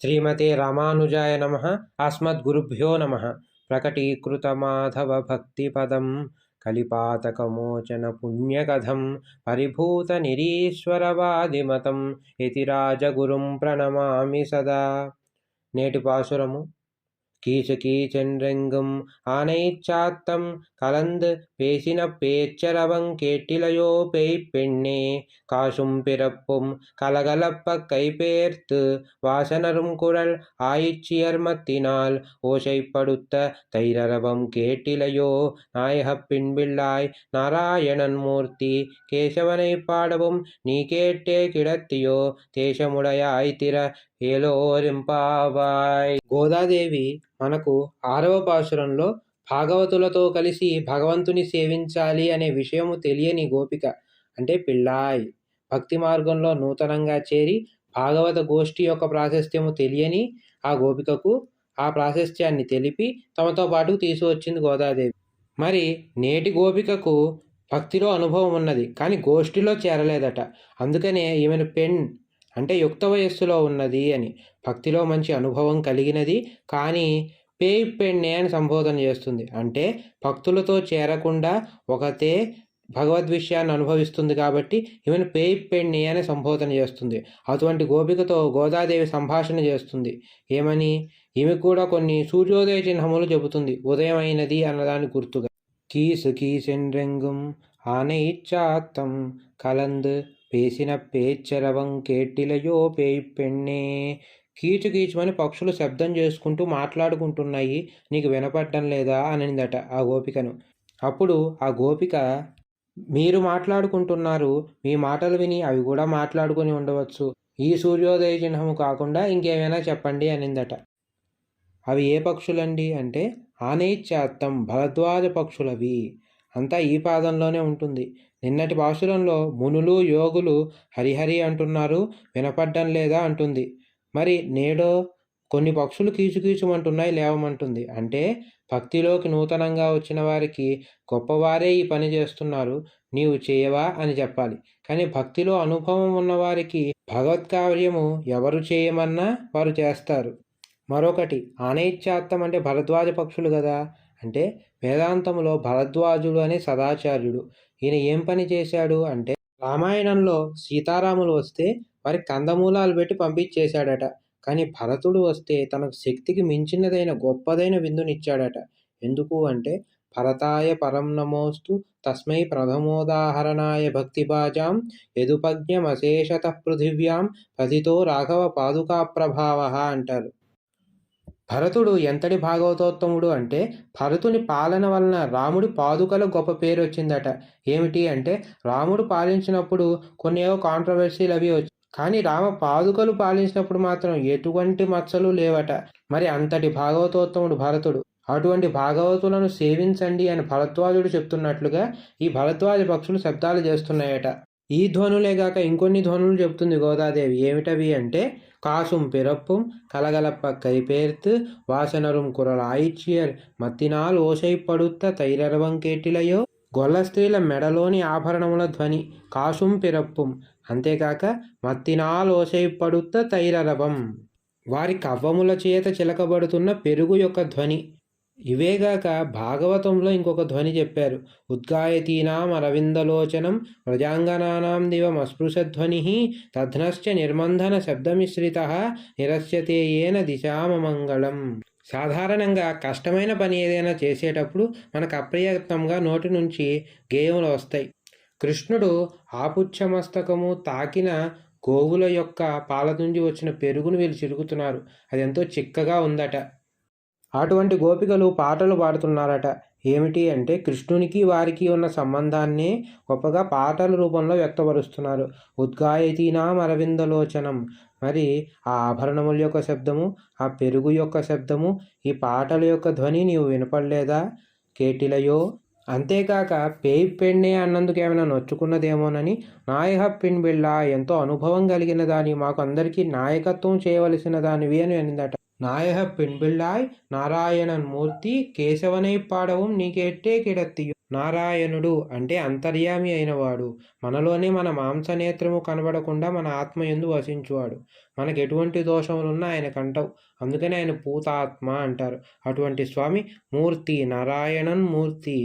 శ్రీమతే రామానుజాయ నమ అస్మద్గురుభ్యో నమ ప్రకటీకృతమాధవభక్తిపదం కలిపాతకమోచన పుణ్యకథం పరిభూతనిరీశ్వరవాదిమతం ఇతి రాజగురుం ప్రణమామి సదా. నేటి పాసురము கீசு ஆனை சாத்தம் கலந்து பேசின பேச்சரவங் கேட்டிலையோ பேய் பெண்ணே காசும் பிறப்பும் கலகலப்ப கைபேர்த்து வாசனரும் குரல் ஆயிச்சியர்மத்தினால் ஓசைப்படுத்த தைரரவம் கேட்டிலையோ. நாயகப் பின்பிள்ளாய் நாராயணன் மூர்த்தி கேசவனை பாடவும் நீ கேட்டே கிடத்தியோ. தேசமுடையாய் திற ఏలోరింపావాయ్ గోదాదేవి మనకు ఆరవ పాశురంలో భాగవతులతో కలిసి భగవంతుని సేవించాలి అనే విషయము తెలియని గోపిక అంటే పిల్లాయ్ భక్తి మార్గంలో నూతనంగా చేరి భాగవత గోష్ఠి యొక్క ప్రాశస్త్యము తెలియని ఆ గోపికకు ఆ ప్రాశస్త్యాన్ని తెలిపి తమతో పాటు తీసుకొచ్చింది గోదాదేవి. మరి నేటి గోపికకు భక్తిలో అనుభవం ఉన్నది కానీ గోష్ఠిలో చేరలేదట. అందుకనే ఈమెను పెన్ అంటే యుక్త వయస్సులో ఉన్నది అని. భక్తిలో మంచి అనుభవం కలిగినది కానీ పేయి పెన్నే అని సంబోధన చేస్తుంది. అంటే భక్తులతో చేరకుండా ఒకతే భగవద్ విషయాన్ని అనుభవిస్తుంది కాబట్టి ఈమెను పేయి పెణ్ణి అని సంబోధన చేస్తుంది. అటువంటి గోపికతో గోదాదేవి సంభాషణ చేస్తుంది. ఏమని? ఈమె కూడా కొన్ని సూర్యోదయ చిహ్నములు చెబుతుంది. ఉదయమైనది అన్నదాని గుర్తుగా. కీసు కీసెన్ రెంగుం ఆనయిచ్చాత్తం కలంద్ పేసిన పేచ్చరవం కేటిలయో పేయి పెണ്ണే కీచు కీచుమని పక్షులు శబ్దం చేసుకుంటూ మాట్లాడుకుంటున్నాయి. నీకు వినపడటం లేదా అనిందట ఆ గోపికను. అప్పుడు ఆ గోపిక మీరు మాట్లాడుకుంటున్నారు. మీ మాటలు విని అవి కూడా మాట్లాడుకుని ఉండవచ్చు. ఈ సూర్యోదయ చిహ్నము కాకుండా ఇంకేమైనా చెప్పండి అనిందట. అవి ఏ పక్షులండి? అంటే ఆనైత్యాత్తం భరద్వాజ పక్షులవి. అంతా ఈ పాదంలోనే ఉంటుంది. నిన్నటి భాషలంలో మునులు యోగులు హరిహరి అంటున్నారు వినపడ్డం లేదా అంటుంది. మరి నేడో కొన్ని పక్షులు కీచుకీచుమంటున్నాయి లేవమంటుంది. అంటే భక్తిలోకి నూతనంగా వచ్చిన వారికి గొప్పవారే ఈ పని చేస్తున్నారు. నీవు చేయవా అని చెప్పాలి. కానీ భక్తిలో అనుభవం ఉన్నవారికి భగవత్కార్యము ఎవరు చేయమన్నా వారు చేస్తారు. మరొకటి ఆనైత్యాత్తం అంటే భరద్వాజ పక్షులు కదా. అంటే వేదాంతంలో భరద్వాజుడు అనే సదాచార్యుడు. ఈయన ఏం పని చేశాడు అంటే రామాయణంలో సీతారాములు వస్తే వారి కందమూలాలు పెట్టి పంపించేశాడట. కానీ భరతుడు వస్తే తనకు శక్తికి మించినదైన గొప్పదైన విందునిచ్చాడట. ఎందుకు అంటే భరతాయ పరం నమోస్తు తస్మై ప్రథమోదాహరణాయ భక్తిభాజాం యదుపజ్ఞమశేషత పృథివ్యాం పతితో రాఘవ పాదుకా ప్రభావ అంటారు. భరతుడు ఎంతటి భాగవతోత్తముడు అంటే భరతుని పాలన వలన రాముడి పాదుకల గొప్ప పేరు వచ్చిందట. ఏమిటి అంటే రాముడు పాలించినప్పుడు కొన్ని ఏవో కాంట్రవర్సీలు అవి వచ్చి కానీ రామ పాదుకలు పాలించినప్పుడు మాత్రం ఎటువంటి మచ్చలు లేవట. మరి అంతటి భాగవతోత్తముడు భరతుడు అటువంటి భాగవతులను సేవించండి అని భరద్వాజుడు చెప్తున్నట్లుగా ఈ భరద్వాజ పక్షులు శబ్దాలు చేస్తున్నాయట. ఈ ధ్వనులే గాక ఇంకొన్ని ధ్వనులు చెప్తుంది గోదాదేవి ఏమిటవి అంటే காசும் பிறப்பும் கலகலப்ப கைபேர்த்து వాసనరుం కురల ఆయిచ్చియర్ మత్తినాల్ ఓసైపడుత్త తైరరవంకేటిలయో గొల్ల స్త్రీల మెడలోని ఆభరణముల ధ్వని కాసుం పిరప్పుం అంతేకాక మత్తినాల్ ఓసైపడుత్త తైరరవం వారి కవ్వముల చేత చిలకబడుతున్న పెరుగు యొక్క ధ్వని ఇవేగాక భాగవతంలో ఇంకొక ధ్వని చెప్పారు. ఉద్గాయతీనాం అరవిందలోచనం ప్రజాంగనానాం దివమస్పృశధ్వని తధ్నశ్చ నిర్మంధన శబ్దమిశ్రిత నిరస్యతే ఏన దిశామమంగళం. సాధారణంగా కష్టమైన పని ఏదైనా చేసేటప్పుడు మనకు అప్రయత్నంగా నోటి నుంచి గేయములు వస్తాయి. కృష్ణుడు ఆపుచ్చమస్తకము తాకిన గోవుల యొక్క పాల నుంచి వచ్చిన పెరుగును వీళ్ళు చిరుగుతున్నారు అది ఎంతో చిక్కగా ఉందట. అటువంటి గోపికలు పాటలు పాడుతున్నారట. ఏమిటి అంటే కృష్ణునికి వారికి ఉన్న సంబంధాన్ని గొప్పగా పాటల రూపంలో వ్యక్తపరుస్తున్నారు. ఉద్గాయతీనాం అరవిందలోచనం. మరి ఆ ఆభరణముల యొక్క శబ్దము ఆ పెరుగు యొక్క శబ్దము ఈ పాటల యొక్క ధ్వని నీవు వినపడలేదా? కేటిలయో అంతేకాక పేయి పెన్నే అన్నందుకు ఏమైనా నొచ్చుకున్నదేమోనని నాయక బిళ్ళ ఎంతో అనుభవం కలిగిన దాని మాకు అందరికీ నాయకత్వం చేయవలసిన దానివి అని అనిందట. நாயக பெண்பிள்ளாய் నారాయణన్ మూర్తి కేశవనై పాడవం నీకెట్టే కిడత్తియు నారాయణుడు అంటే అంతర్యామి అయినవాడు మనలోనే మన మాంసనేత్రము కనబడకుండా మన ఆత్మ ఎందు వసించువాడు మనకు ఎటువంటి దోషములున్నా ఆయన కంటవు అందుకని ఆయన పూతాత్మ అంటారు అటువంటి స్వామి మూర్తి నారాయణన్ మూర్తి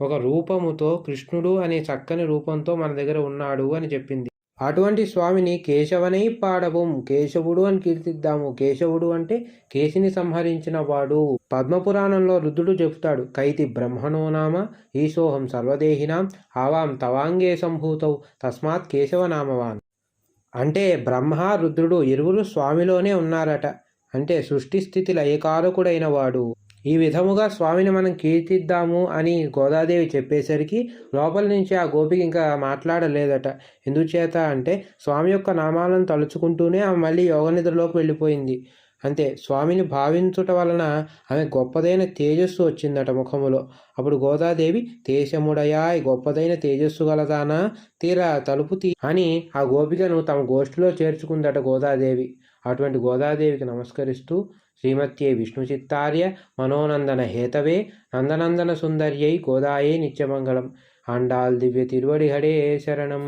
ఒక రూపముతో కృష్ణుడు అనే చక్కని రూపంతో మన దగ్గర ఉన్నాడు అని చెప్పింది అటువంటి స్వామిని కేశవనై పాడవం కేశవుడు అని కీర్తిద్దాము. కేశవుడు అంటే కేశిని సంహరించిన వాడు. పద్మపురాణంలో రుద్రుడు చెబుతాడు కైతి బ్రహ్మణో నామ ఈశోహం సర్వదేహినాం ఆవాం తవాంగే సంభూతౌ తస్మాత్ కేశవనామవాన్ అంటే బ్రహ్మ రుద్రుడు ఇరువురు స్వామిలోనే ఉన్నారట. అంటే సృష్టి స్థితిల ఏకారకుడైన వాడు. ఈ విధముగా స్వామిని మనం కీర్తిద్దాము అని గోదాదేవి చెప్పేసరికి లోపల నుంచి ఆ గోపికి ఇంకా మాట్లాడలేదట. ఎందుచేత అంటే స్వామి యొక్క నామాలను తలుచుకుంటూనే ఆమె మళ్ళీ యోగనిద్రలోకి వెళ్ళిపోయింది. అంతే స్వామిని భావించుట వలన ఆమె గొప్పదైన తేజస్సు వచ్చిందట ముఖములో. అప్పుడు గోదాదేవి తేజముడయాయ్ గొప్పదైన తేజస్సు గలదానా? తీరా తలుపు తీ అని ఆ గోపికను తమ గోష్ఠిలో చేర్చుకుందట గోదాదేవి. అటువంటి గోదాదేవికి నమస్కరిస్తూ శ్రీమత్యే విష్ణుచిత్తార్య మనోనందన హేతవే నందనందన సుందర్యై గోదాయే నిత్యమంగళం. అండాల్ దివ్య తిరువడిహడే శరణం.